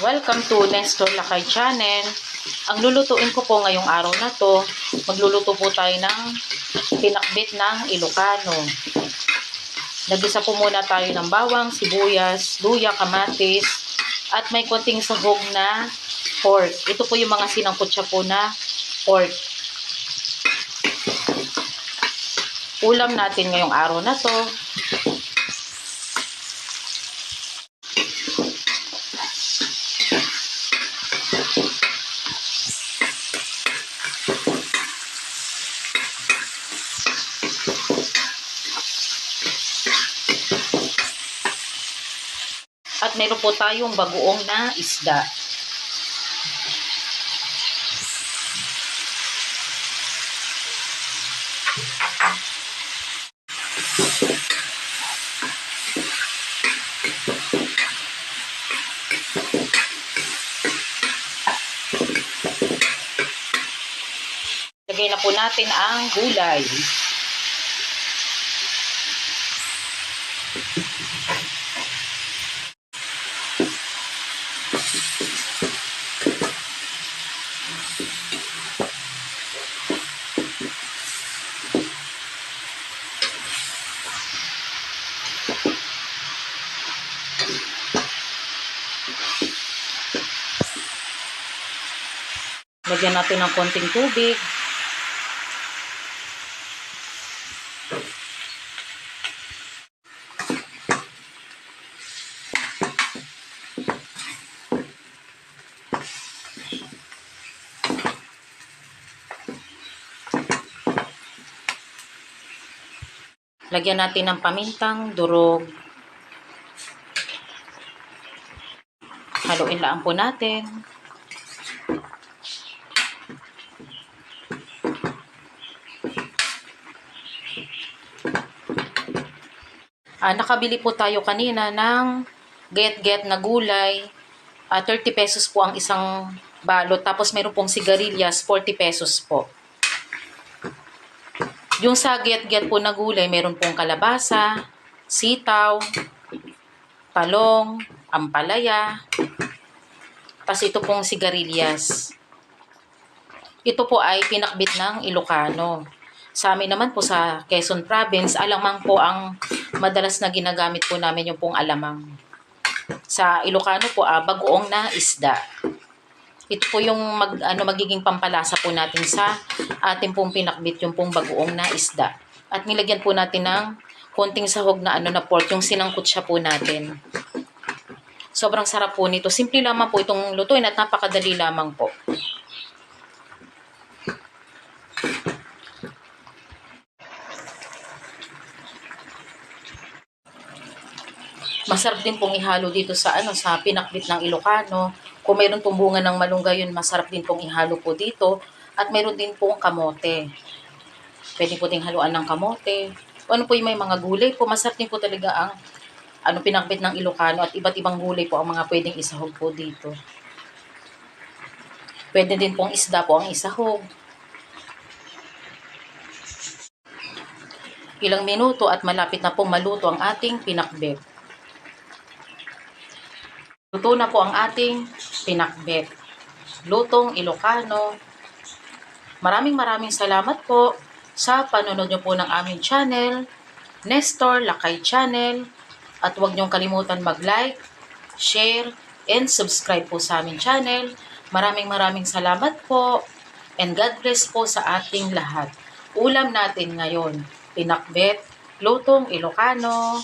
Welcome to Nestor Lakay Channel. Ang lulutuin ko po ngayong araw na to, magluluto po tayo ng pinakbit ng Ilocano. Nagisa po muna tayo ng bawang, sibuyas, luya, kamatis, at may konting sahog na pork. Ito po yung mga sinangkutsa po na pork. Ulam natin ngayong araw na to, At meron po tayong bagoong na isda. Lagay na po natin ang gulay. Lagyan natin ng konting tubig. Lagyan natin ng pamintang durog. Haluin lang po natin. Ah, nakabili po tayo kanina ng get-get na gulay. Ah, 30 pesos po ang isang balot. Tapos meron pong sigarilyas, 40 pesos po. Yung sa get-get po na gulay, meron pong kalabasa, sitaw, talong, ampalaya, tapos ito pong sigarilyas. Ito po ay pinakbit ng Ilocano. Sa amin naman po sa Quezon Province, alamang po ang madalas na ginagamit po namin yung pong alamang. Sa Ilocano po, ah, bagoong na isda. Ito po yung mag, ano, magiging pampalasa po natin sa ating pong pinakbit yung pong bagoong na isda. At nilagyan po natin ng konting sahog na ano na pork, yung sinangkot siya po natin. Sobrang sarap po nito. Simple lamang po itong lutuin at napakadali lamang po. Masarap din pong ihalo dito sa ano sa pinakbit ng Ilocano. Kung mayroon pong bunga ng malunggay yun, masarap din pong ihalo po dito. At mayroon din pong kamote. Pwede po ding haluan ng kamote. O ano po yung may mga gulay po. Masarap din po talaga ang ano pinakbit ng Ilocano at iba't ibang gulay po ang mga pwedeng isahog po dito. Pwede din pong isda po ang isahog. Ilang minuto at malapit na pong maluto ang ating pinakbet. Luto na po ang ating pinakbet. Lutong Ilocano. Maraming maraming salamat po sa panonood nyo po ng aming channel, Nestor Lakay Channel. At huwag niyong kalimutan mag-like, share, and subscribe po sa aming channel. Maraming maraming salamat po. And God bless po sa ating lahat. Ulam natin ngayon, pinakbet, lutong Ilocano.